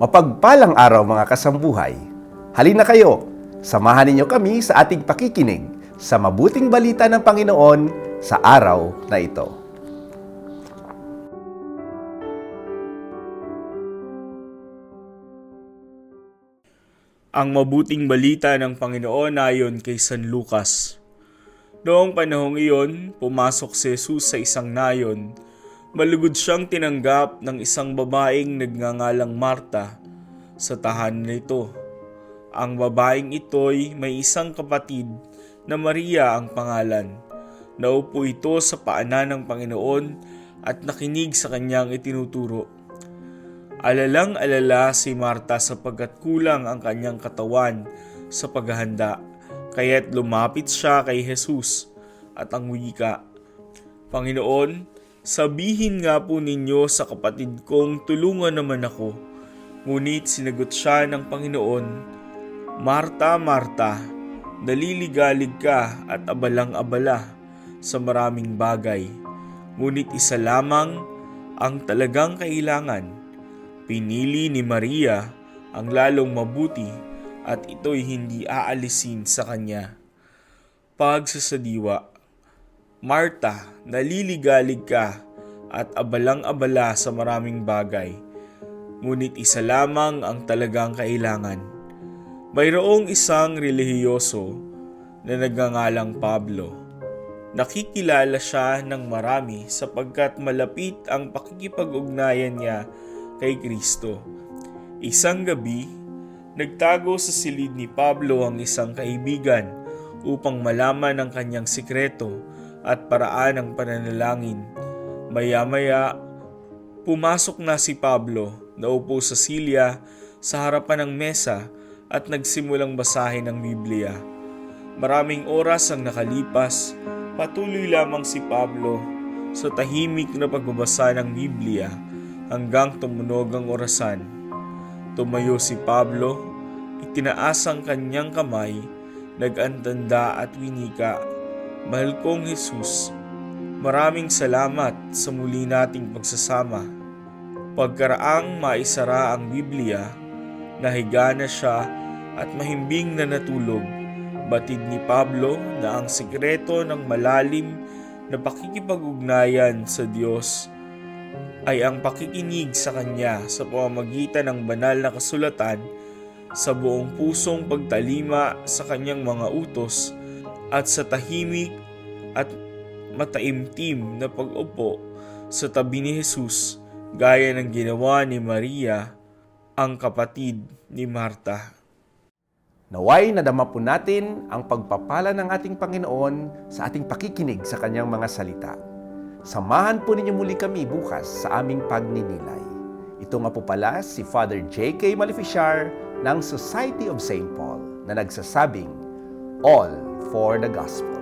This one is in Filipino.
Mapagpalang araw mga kasambuhay. Halina kayo, samahan ninyo kami sa ating pakikinig sa mabuting balita ng Panginoon sa araw na ito. Ang mabuting balita ng Panginoon ayon kay San Lucas. Noong panahong iyon, pumasok si Jesus sa isang nayon. Malugod siyang tinanggap ng isang babaeng nagngangalang Marta sa tahanan nito. Ang babaeng ito'y may isang kapatid na Maria ang pangalan. Naupo ito sa paanan ng Panginoon at nakinig sa kanyang itinuturo. Alalang alala si Marta sapagkat kulang ang kanyang katawan sa paghahanda, kaya't lumapit siya kay Jesus at ang wika, Panginoon, sabihin nga po ninyo sa kapatid kong tulungan naman ako. Ngunit sinagot siya ng Panginoon, Marta, Marta, naliligalig ka at abalang-abala sa maraming bagay. Ngunit isa lamang ang talagang kailangan. Pinili ni Maria ang lalong mabuti at ito'y hindi aalisin sa kanya. Pagsasadiwa Marta, naliligalig ka at abalang-abala sa maraming bagay. Ngunit isa lamang ang talagang kailangan. Mayroong isang relihiyoso na nagngangalang Pablo. Nakikilala siya ng marami sapagkat malapit ang pakikipag-ugnayan niya kay Kristo. Isang gabi, nagtago sa silid ni Pablo ang isang kaibigan upang malaman ang kanyang sikreto at paraan ng pananalangin. Maya-maya, pumasok na si Pablo, naupo sa silya sa harapan ng mesa at nagsimulang basahin ang Biblia. Maraming oras ang nakalipas, patuloy lamang si Pablo sa tahimik na pagbabasa ng Biblia hanggang tumunog ang orasan. Tumayo si Pablo, itinaas ang kanyang kamay, nagantanda at winika, Mahal kong Jesus, maraming salamat sa muli nating pagsasama. Pagkaraang maisara ang Biblia, nahiga na siya at mahimbing na natulog. Batid ni Pablo na ang sikreto ng malalim na pakikipag-ugnayan sa Diyos ay ang pakikinig sa Kanya sa pamamagitan ng banal na kasulatan sa buong pusong pagtalima sa Kanyang mga utos at sa tahimik at mataimtim na pag-upo sa tabi ni Jesus gaya ng ginawa ni Maria, ang kapatid ni Marta. Naway nadama po natin ang pagpapala ng ating Panginoon sa ating pakikinig sa kanyang mga salita. Samahan po ninyo muli kami bukas sa aming pagninilay. Ito nga po pala si Father J.K. Maleficiar ng Society of St. Paul na nagsasabing, All for the Gospel.